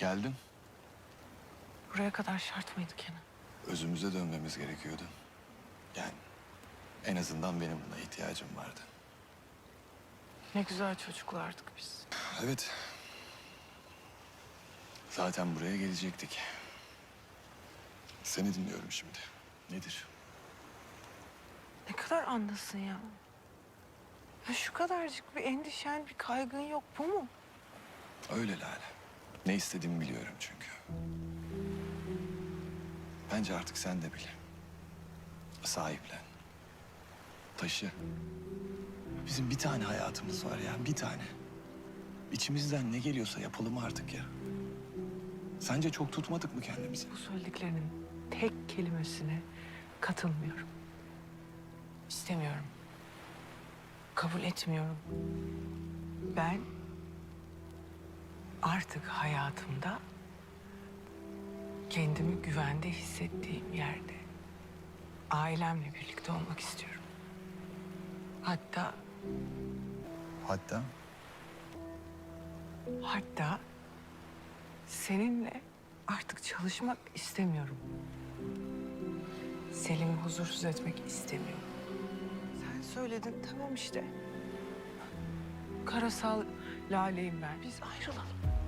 Geldin. Buraya kadar şart mıydı Kenan? Özümüze dönmemiz gerekiyordu. Yani en azından benim buna ihtiyacım vardı. Ne güzel çocuklardık biz. Evet. Zaten buraya gelecektik. Seni dinliyorum şimdi. Nedir? Ne kadar andasın ya. Ya şu kadarcık bir endişen, bir kaygın yok bu mu? Öyle Lale. Ne istediğimi biliyorum çünkü. Bence artık sen de bil. Sahiplen. Taşı. Bizim bir tane hayatımız var ya, bir tane. İçimizden ne geliyorsa yapalım artık ya. Sence çok tutmadık mı kendimizi? Bu söylediklerinin tek kelimesine katılmıyorum. İstemiyorum. Kabul etmiyorum. Ben artık hayatımda kendimi güvende hissettiğim yerde ailemle birlikte olmak istiyorum. Hatta Hatta hatta seninle artık çalışmak istemiyorum. Selim'i huzursuz etmek istemiyorum. Sen söyledin tamam işte. Karasal laleyim ben. Biz ayrılalım.